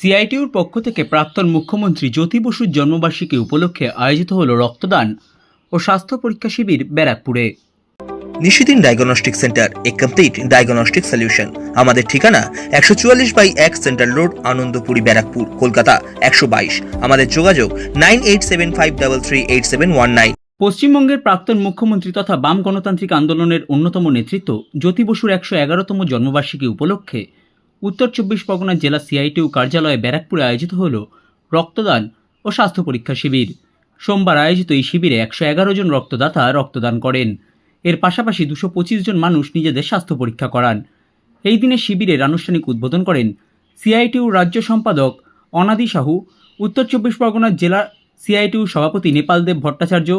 সিআইটিউর পক্ষ থেকে প্রাক্তন মুখ্যমন্ত্রী জ্যোতি বসুর জন্মবার্ষিকী উপলক্ষে আয়োজিত হল রক্তদান ও স্বাস্থ্য পরীক্ষা শিবির ব্যারাকপুরে। নিশিদিন ডায়াগনস্টিক সেন্টার এ কমপ্লিট ডায়াগনস্টিক সলিউশন। আমাদের ঠিকানা একশো চুয়াল্লিশ বাই এক সেন্ট্রাল রোড আনন্দপুরি ব্যারাকপুর কলকাতা একশো বাইশ। আমাদের যোগাযোগ nine eight seven five double three eight seven one nine. পশ্চিমবঙ্গের প্রাক্তন মুখ্যমন্ত্রী তথা বাম গণতান্ত্রিক আন্দোলনের অন্যতম নেতৃত্ব জ্যোতি বসুর একশো এগারোতম জন্মবার্ষিকী উপলক্ষে উত্তর চব্বিশ পরগনা জেলা সিআইটিউ কার্যালয়ে ব্যারাকপুরে আয়োজিত হল রক্তদান ও স্বাস্থ্য পরীক্ষা শিবির। সোমবার আয়োজিত এই শিবিরে একশো এগারো জন রক্তদাতা রক্তদান করেন। এর পাশাপাশি দুশো পঁচিশ জন মানুষ নিজেদের স্বাস্থ্য পরীক্ষা করান। এই দিনে শিবিরের আনুষ্ঠানিক উদ্বোধন করেন সিআইটিউ রাজ্য সম্পাদক অনাদি সাহু, উত্তর চব্বিশ পরগনা জেলা সিআইটিউ সভাপতি নেপালদেব ভট্টাচার্য,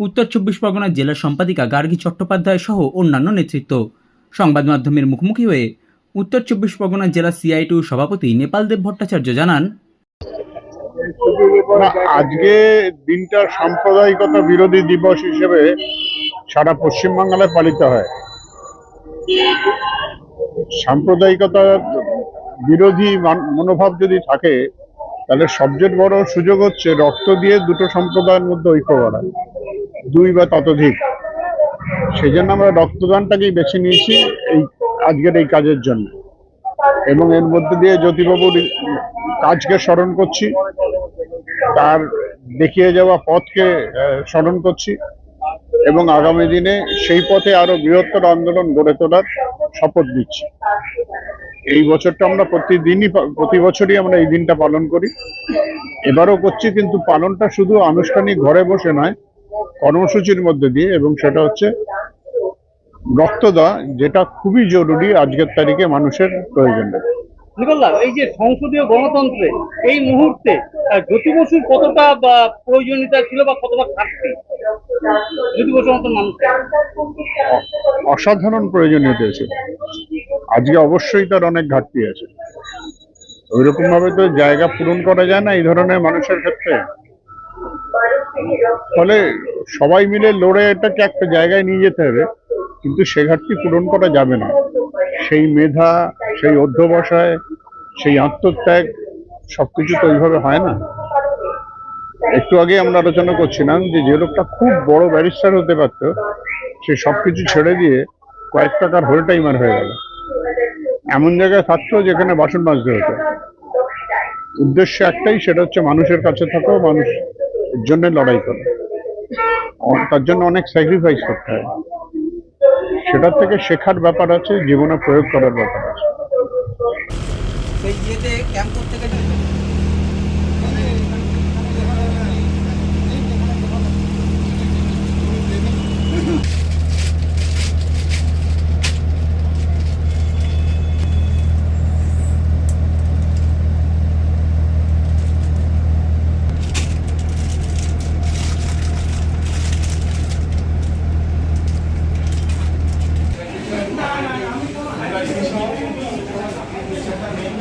উত্তর চব্বিশ পরগনা জেলার সম্পাদিকা গার্গী চট্টোপাধ্যায় সহ অন্যান্য নেতৃত্ব। সংবাদ মাধ্যমের মুখোমুখি হয়ে উত্তর চব্বিশ পরগনা জেলা সিআইটিউ সভাপতি নেপাল দেব ভট্টাচার্য জানান আজকে দিনটা সাম্প্রদায়িকতা বিরোধী দিবস হিসেবে সারা পশ্চিমবাংলায় পালিত হয়। সাম্প্রদায়িকতা বিরোধী মান- মনোভাব যদি থাকে, তাহলে সবচেয়ে বড় সুযোগ হচ্ছে রক্ত দিয়ে দুটো সম্প্রদায়ের মধ্যে ঐক্য করা, দুই বা ততোধিক। সেই জন্য আমরা রক্তদানটাকেই বেছে নিয়েছি। এই আজকের এই কাজের জন্য। এবং এর মধ্যে দিয়ে জ্যোতিবাবুর কাজকে স্মরণ করছি, তার দেখিয়ে যাওয়া পথকে স্মরণ করছি এবং আগামী দিনে সেই পথে আরও বৃহত্তর আন্দোলন গড়ে তোলার শপথ নিচ্ছি। এই বছরটা আমরা প্রতিদিনই প্রতি বছরই আমরা এই দিনটা পালন করি। এবারও করছি, কিন্তু পালনটা শুধু আনুষ্ঠানিক ঘরে বসে নয়, কর্মসূচির মধ্যে দিয়ে, এবং সেটা হচ্ছে রক্তদা যেটা খুবই জরুরি আজকের তারিখে মানুষের প্রয়োজনে। নিকল্লা এই যে সংসদীয় গণতন্ত্রে এই মুহূর্তে জ্যোতি বসুর কতটা বা, প্রয়োজনীয়তা ছিল বা কতটা ঘাটতি জ্যোতি মতন মানুষ। অসাধারণ প্রয়োজনীয়তা আছে। আজকে অবশ্যই তার অনেক ঘাটতি আছে। ওইরকম ভাবে তো জায়গা পূরণ করা যায় না এই ধরনের মানুষের ক্ষেত্রে। ফলে সবাই মিলে লড়ে এটাকে একটা জায়গায় নিয়ে যেতে হবে। কিন্তু সে ঘাটতি পূরণ করা যাবে না। সেই মেধা, সেই অধ্যবসায়, সেই আত্মত্যাগ, সবকিছু তো ওইভাবে হয় না। একটু আগে আমরা আলোচনা করছিলাম যে যে লোকটা খুব বড় ব্যারিস্টার হতে পারতো, সে সবকিছু ছেড়ে দিয়ে কয়েক টাকার হোল টাইমার হয়ে গেল। এমন জায়গায় থাকতো যেখানে বাসন মাজতে হতো। উদ্দেশ্য একটাই, সেটা হচ্ছে মানুষের কাছে থাকো মানুষ জন্য লড়াই করো। তার জন্য অনেক স্যাক্রিফাইস করতে হয়। সেটার থেকে শেখার ব্যাপার আছে জীবনে প্রয়োগ করার ব্যাপার আছে।